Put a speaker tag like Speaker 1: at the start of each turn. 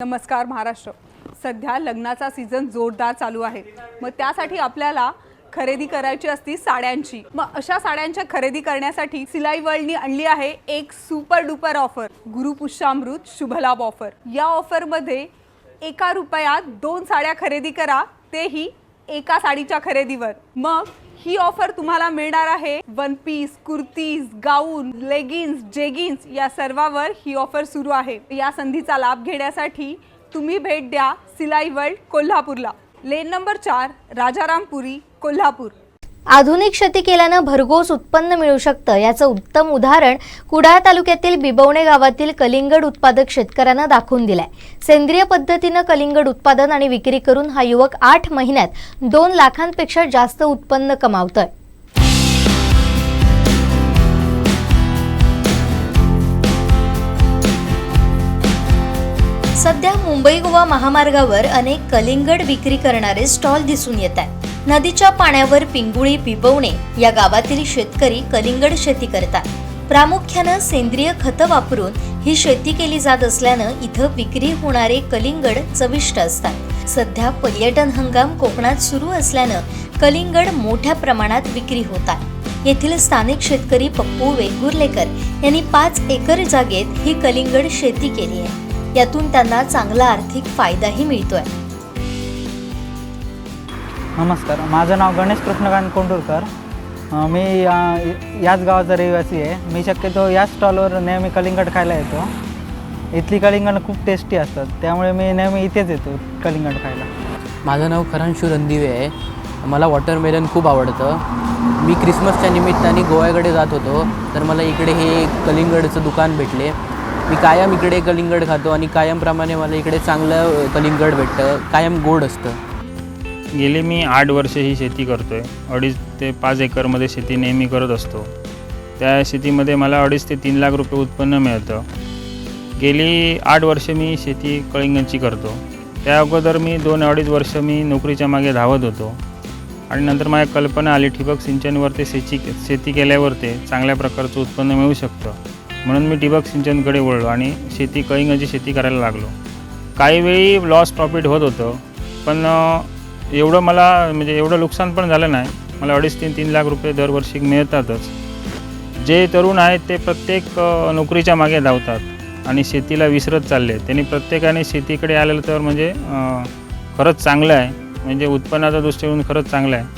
Speaker 1: नमस्कार महाराष्ट्र. सध्या लग्नाचा सीझन जोरदार चालू आहे. मग त्यासाठी आपल्याला खरेदी करायची असती साड्यांची. मग अशा साड्यांच्या खरेदी करण्यासाठी सिलाई वर्ल्डनी आणली आहे एक सुपर डुपर ऑफर गुरुपुष्यामृत शुभलाभ ऑफर या ऑफरमध्ये एका रुपयात दोन साड्या खरेदी करा तेही एका साडीच्या खरेदीवर. मग ही ऑफर तुम्हाला मिळणार आहे. One piece kurtis gown leggings jeggings या सर्वावर ही ऑफर सुरू आहे. या संधीचा लाभ घेण्यासाठी तुम्ही भेट द्या सिलाई वर्ल्ड कोल्हापूरला. लेन नंबर चार राजारामपुरी कोल्हापूर.
Speaker 2: आधुनिक शेती केल्यानं भरघोस उत्पन्न मिळू शकतं. याचं उत्तम उदाहरण कुडाळ तालुक्यातील बिबवणे गावातील कलिंगड उत्पादक शेतकऱ्यांना दाखवून दिलंय. सेंद्रिय पद्धतीनं कलिंगड उत्पादन आणि विक्री करून हा युवक आठ महिन्यात दोन लाखांपेक्षा जास्त उत्पन्न कमावतोय. सध्या मुंबई गोवा महामार्गावर अनेक कलिंगड विक्री करणारे स्टॉल दिसून येत आहेत. नदीच्या पाण्यावर पिंगुळी पिपवणे या गावातील शेतकरी कलिंगड शेती करतात. प्रामुख्यानं सेंद्रिय खतं वापरून ही शेती केली जात असल्यानं इथं विक्री होणारे कलिंगड चविष्ट असतात. सध्या पर्यटन हंगाम कोकणात सुरू असल्यानं कलिंगड मोठ्या प्रमाणात विक्री होतात येथील स्थानिक शेतकरी पप्पू वेंगुर्लेकर यांनी पाच एकर जागेत ही कलिंगड शेती केली आहे. यातून त्यांना चांगला आर्थिक फायदाही मिळतोय.
Speaker 3: नमस्कार माझं नाव गणेश कृष्णकांत कोंडूरकर. मी या- याच गावाचा रहिवासी आहे. मी शक्यतो याच स्टॉलवर नेहमी कलिंगड खायला येतो. इथली कलिंगड खूप टेस्टी असतात. त्यामुळे मी नेहमी इथेच येतो कलिंगड खायला.
Speaker 4: माझं नाव खरांशू रणदिवे आहे. मला वॉटरमेलन खूप आवडतं. मी क्रिसमसच्या निमित्ताने गोव्याकडे जात होतो. तर मला इकडे हे कलिंगडचं दुकान भेटले. मी कायम इकडे कलिंगड खातो आणि कायमप्रमाणे मला इकडे चांगलं कलिंगड भेटतं. कायम गोड असतं.
Speaker 5: गेली मी आठ वर्ष ही शेती करतो आहे अडीच ते पाच एकरमध्ये शेती नेहमी करत असतो. त्या शेतीमध्ये मला अडीच ते तीन लाख रुपये उत्पन्न मिळतं. गेली आठ वर्ष मी शेती कळिंगणची करतो. त्या अगोदर मी दोन अडीच वर्ष मी नोकरीच्या मागे धावत होतो. आणि नंतर माझ्या कल्पना आली ठिबक सिंचनवर ते शेती शेती केल्यावर ते चांगल्या प्रकारचं उत्पन्न मिळू शकतं. म्हणून मी ठिबक सिंचनकडे वळलो आणि शेती कळिंगाची शेती करायला लागलो. काही वेळी लॉस प्रॉफिट होत होतं पण एवढं मला म्हणजे एवढं नुकसान पण झालं नाही. मला अडीच तीन तीन लाख रुपये दरवर्षी मिळतातच. जे तरुण आहेत ते प्रत्येक नोकरीच्या मागे धावतात आणि शेतीला विसरत चालले. त्यांनी प्रत्येकाने शेतीकडे आलेलं तर म्हणजे खरंच चांगलं आहे. म्हणजे उत्पन्नाचा दृष्टिकोन खरंच चांगला आहे.